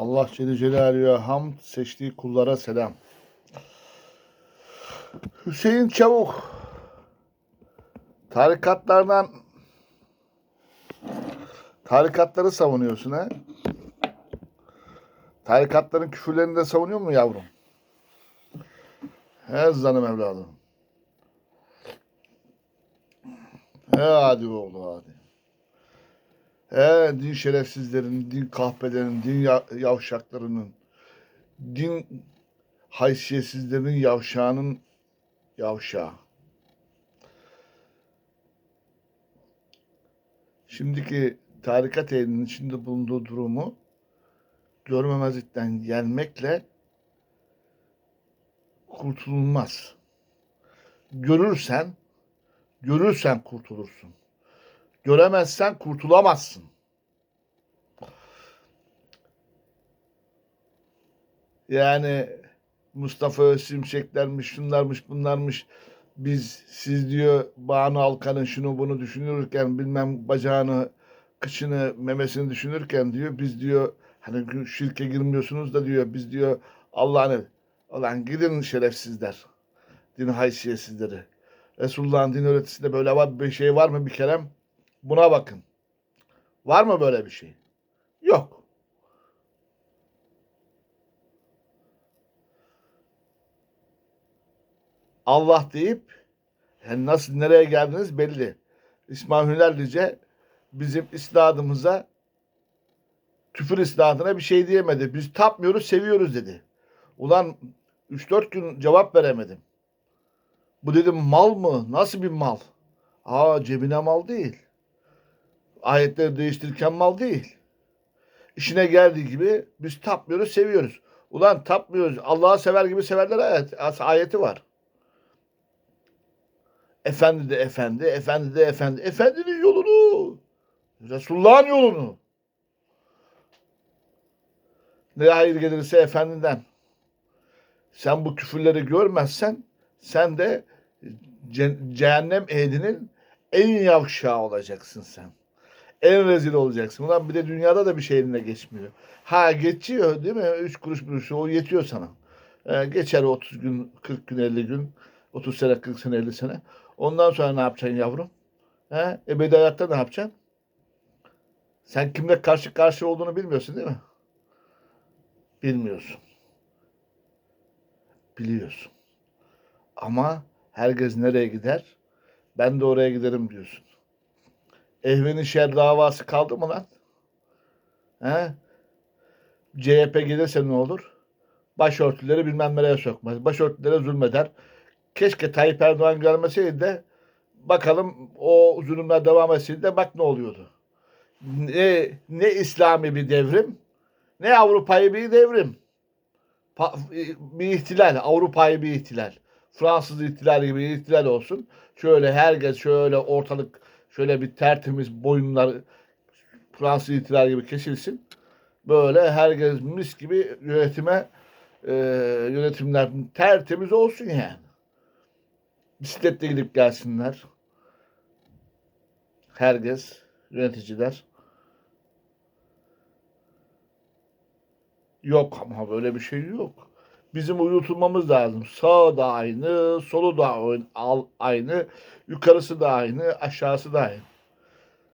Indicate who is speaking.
Speaker 1: Allah Celle Celaluhu'ya hamd, seçtiği kullara selam. Hüseyin Çavuk, tarikatlardan tarikatları savunuyorsun ha? Tarikatların küfürlerini de savunuyor mu yavrum? He zanım evladım. He hadi oğlu hadi. He din şerefsizlerin, din kahpelerin, din ya- yavşaklarının, din haysiyetsizlerin yavşağının yavşağı. Şimdiki tarikat ehlinin içinde bulunduğu durumu görmemezlikten gelmekle kurtulunmaz. Görürsen, görürsen kurtulursun. Göremezsen kurtulamazsın. Yani Mustafa Özsimşeklermiş, şunlarmış, bunlarmış. Biz siz diyor Banu Alkan'ın şunu bunu düşünürken bilmem bacağını, kıçını, memesini düşünürken diyor biz diyor hani şirke girmiyorsunuz da diyor biz diyor Allah'ını Ulan gidin şerefsizler. Din haysiyetsizleri. Resulullah'ın din öğretisinde böyle var bir şey var mı bir kerem? Buna bakın. Var mı böyle bir şey? Yok. Allah deyip yani nasıl nereye geldiniz belli. İsmail Hünerlice bizim isnadımıza küfür isnadına bir şey diyemedi. Biz tapmıyoruz, seviyoruz dedi. Ulan 3-4 gün cevap veremedim. Bu dedim mal mı? Nasıl bir mal? Aa cebine mal değil. Ayetleri değiştirirken mal değil. İşine geldiği gibi biz tapmıyoruz, seviyoruz. Ulan tapmıyoruz. Allah'ı sever gibi severler ayet, ayeti var. Efendi de efendi, efendi de efendi. Efendinin yolunu, Resulullah'ın yolunu. Ne hayır gelirse efendiden. Sen bu küfürleri görmezsen sen de ce- cehennem ehlinin en yavşağı olacaksın sen. En rezil olacaksın. Ulan bir de dünyada da bir şey eline geçmiyor. Ha geçiyor değil mi? Üç kuruş bir o yetiyor sana. Ee, geçer 30 gün, 40 gün, 50 gün. 30 sene, 40 sene, 50 sene. Ondan sonra ne yapacaksın yavrum? He? Ebedi hayatta ne yapacaksın? Sen kimle karşı karşı olduğunu bilmiyorsun değil mi? Bilmiyorsun. Biliyorsun. Ama herkes nereye gider? Ben de oraya giderim diyorsun. Ehveni şer davası kaldı mı lan? He? CHP gelirse ne olur? Başörtüleri bilmem nereye sokmaz. Başörtülere zulmeder. Keşke Tayyip Erdoğan gelmeseydi de bakalım o zulümler devam etseydi de bak ne oluyordu. Ne, ne İslami bir devrim ne Avrupa'yı bir devrim. Pa- bir ihtilal, Avrupa'yı bir ihtilal. Fransız ihtilali gibi ihtilal olsun. Şöyle herkes şöyle ortalık şöyle bir tertemiz boyunlar Fransız ihtilali gibi kesilsin. Böyle herkes mis gibi yönetime e, yönetimler tertemiz olsun yani. Bisikletle gidip gelsinler. Herkes, yöneticiler. Yok ama böyle bir şey yok. Bizim uyutulmamız lazım. Sağ da aynı, solu da aynı, yukarısı da aynı, aşağısı da aynı.